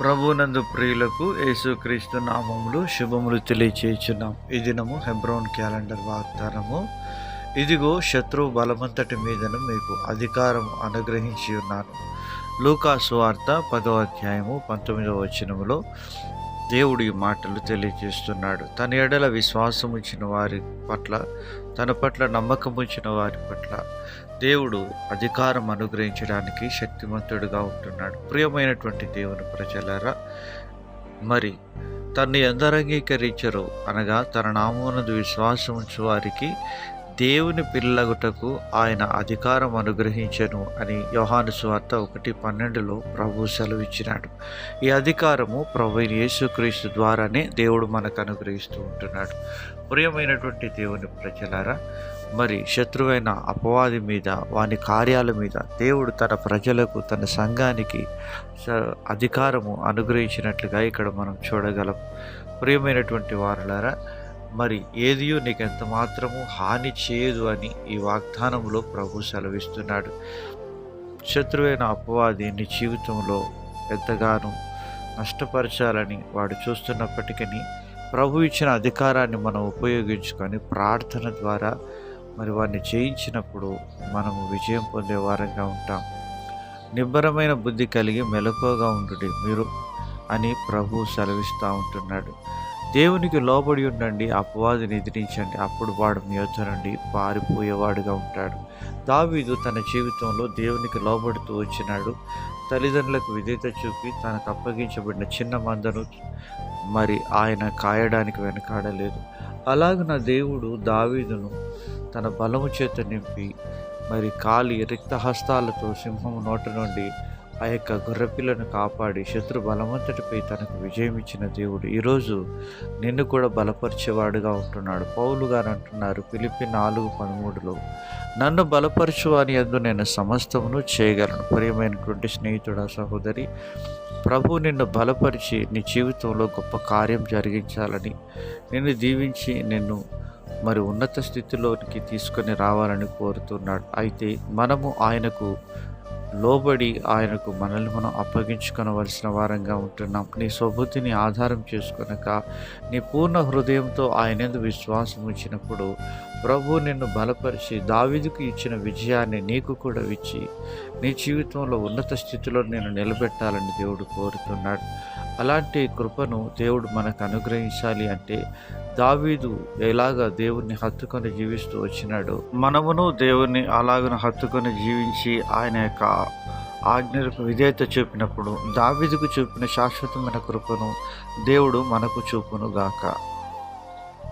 ప్రభునందు ప్రియులకు యేసుక్రీస్తు నామములు శుభములు తెలియచేయుచున్నాం. ఈ దినము హెబ్రోన్ క్యాలెండర్ వాగ్దానము. ఇదిగో శత్రువు బలమంతటి మీదను మీకు అధికారం అనుగ్రహించి ఉన్నాను. లూకాసు వార్త పదో అధ్యాయము పంతొమ్మిదవ వచనములో దేవుడి మాటలు తెలియజేస్తున్నాడు తన ఎడల విశ్వాసం ఇచ్చిన వారి పట్ల తన పట్ల నమ్మకం ఉంచిన వారి పట్ల దేవుడు అధికారం అనుగ్రహించడానికి శక్తిమంతుడుగా ఉంటున్నాడు. ప్రియమైనటువంటి దేవుని ప్రజలారా మరి తన్ని ఎందరంగీకరించరు అనగా తన నామమునందు విశ్వాసం ఉంచు వారికి దేవుని పిల్లగుటకు ఆయన అధికారం అనుగ్రహించను అని యోహాను సువార్త ఒకటి పన్నెండులో ప్రభు సెలవిచ్చినాడు. ఈ అధికారము ప్రభు యేసుక్రీస్తు ద్వారానే దేవుడు మనకు అనుగ్రహిస్తూ ఉంటున్నాడు. ప్రియమైనటువంటి దేవుని ప్రజలారా మరి శత్రువైన అపవాది మీద వాని కార్యాల మీద దేవుడు తన ప్రజలకు తన సంఘానికి స- అధికారము అనుగ్రహించినట్లుగా ఇక్కడ మనం చూడగలం. ప్రియమైనటువంటి వారులారా మరి ఏదియో నీకు ఎంత మాత్రము హాని చేయదు అని ఈ వాగ్దానంలో ప్రభు సెలవిస్తున్నాడు. శత్రువైన అపవాది నీ జీవితంలో ఎంతగానో నష్టపరచాలని వాడు చూస్తున్నప్పటికీ ప్రభు ఇచ్చిన అధికారాన్ని మనం ఉపయోగించుకొని ప్రార్థన ద్వారా మరి వారిని జయించినప్పుడు మనము విజయం పొందే వారంగా ఉంటాం. నిబ్బరమైన బుద్ధి కలిగి మెలకువగా ఉండుడి మీరు అని ప్రభు సెలవిస్తూ ఉంటున్నాడు. దేవునికి లోబడి ఉండండి అపవాదిని ఎదిరించండి అప్పుడు వాడు మీ నుండి పారిపోయేవాడుగా ఉంటాడు. దావీదు తన జీవితంలో దేవునికి లోబడుతూ వచ్చినాడు. తల్లిదండ్రులకు విధేత చూపి తనకు అప్పగించబడిన చిన్న మందను మరి ఆయన కాయడానికి వెనకాడలేదు. అలాగున దేవుడు దావీదును తన బలము చేత నింపి మరి కాలి రిక్త హస్తాలతో నోట నుండి ఆ యొక్క గొర్రెపిల్లను కాపాడి శత్రు బలమంతటిపై తనకు విజయం ఇచ్చిన దేవుడు ఈరోజు నిన్ను కూడా బలపరిచేవాడుగా ఉంటున్నాడు. పౌలు గారు అంటున్నారు పిలిపి నాలుగు పదమూడులో నన్ను బలపరచు అని అందు నేను సమస్తమును చేయగలను. ప్రియమైనటువంటి స్నేహితుడా సహోదరి ప్రభు నిన్ను బలపరిచి నీ జీవితంలో గొప్ప కార్యం జరిగించాలని నిన్ను దీవించి నిన్ను మరి ఉన్నత స్థితిలోనికి తీసుకొని రావాలని కోరుతున్నాడు. అయితే మనము ఆయనకు లోబడి ఆయనకు మనల్ని మనం అప్పగించుకొనవలసిన వారంగా ఉంటున్నాం. నీ స్వబుద్ధిని ఆధారం చేసుకునక నీ పూర్ణ హృదయంతో ఆయనందు విశ్వాసం ఉంచినప్పుడు ప్రభు నిన్ను బలపరిచి దావిదికి ఇచ్చిన విజయాన్ని నీకు కూడా ఇచ్చి నీ జీవితంలో ఉన్నత స్థితిలో నేను నిలబెట్టాలని దేవుడు కోరుతున్నాడు. అలాంటి కృపను దేవుడు మనకు అనుగ్రహించాలి అంటే దావీదు ఎలాగ దేవుణ్ణి హత్తుకొని జీవిస్తూ వచ్చినాడు మనమును దేవుణ్ణి అలాగను హత్తుకొని జీవించి ఆయన యొక్క ఆజ్ఞలకు విధేయత చూపినప్పుడు దావీదుకు చూపిన శాశ్వతమైన కృపను దేవుడు మనకు చూపును గాక